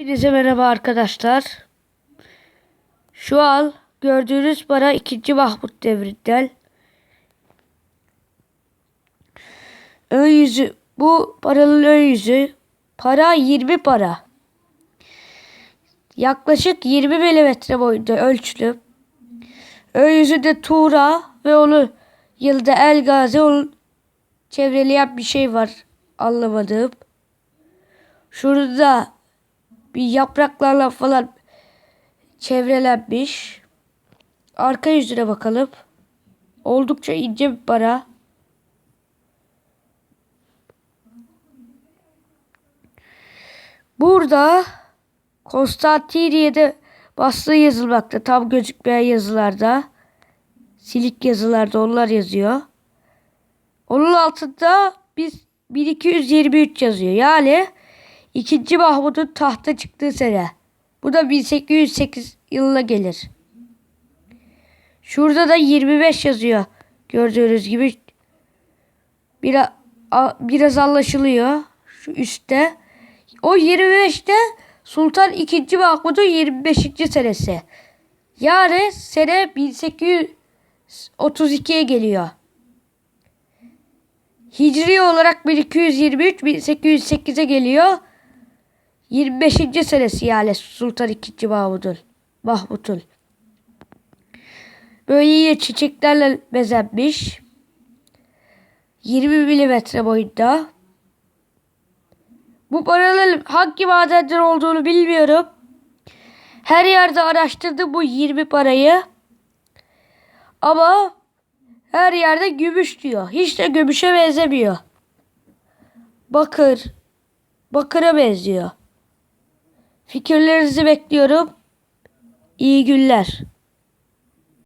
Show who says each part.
Speaker 1: Hepinize merhaba arkadaşlar. Şu an gördüğünüz para 2. Mahmut devrinden. Ön yüzü bu paranın ön yüzü para 20 para. Yaklaşık 20 milimetre boyunda ölçülü. Ön yüzü de Tuğra ve onu yılda El Gazi onu çevreleyen bir şey var anlamadığım. Şurada bir yapraklarla falan çevrelenmiş. Arka yüzüne bakalım. Oldukça ince bir para. Burada Konstantiniye'de bastığı yazılmakta. Tam gözükmeyen yazılarda. Silik yazılarda onlar yazıyor. Onun altında biz 1223 yazıyor. Yani 2. Mahmud'un tahta çıktığı sene. Bu da 1808 yılına gelir. Şurada da 25 yazıyor. Gördüğünüz gibi biraz, biraz anlaşılıyor. Şu üstte. O 25'te Sultan II. Mahmud'un 25. senesi. Yani sene 1832'ye geliyor. Hicri olarak 1223 1808'e geliyor. 25. senesi yani Sultan II. Mahmud'un. Mahmud'un. Böyle çiçeklerle bezenmiş. 20 milimetre boyunda. Bu paraların hangi madenden olduğunu bilmiyorum. Her yerde araştırdım bu 20 parayı. Ama her yerde gümüş diyor. Hiç de gümüşe benzemiyor. Bakır. Bakıra benziyor. Fikirlerinizi bekliyorum. İyi günler.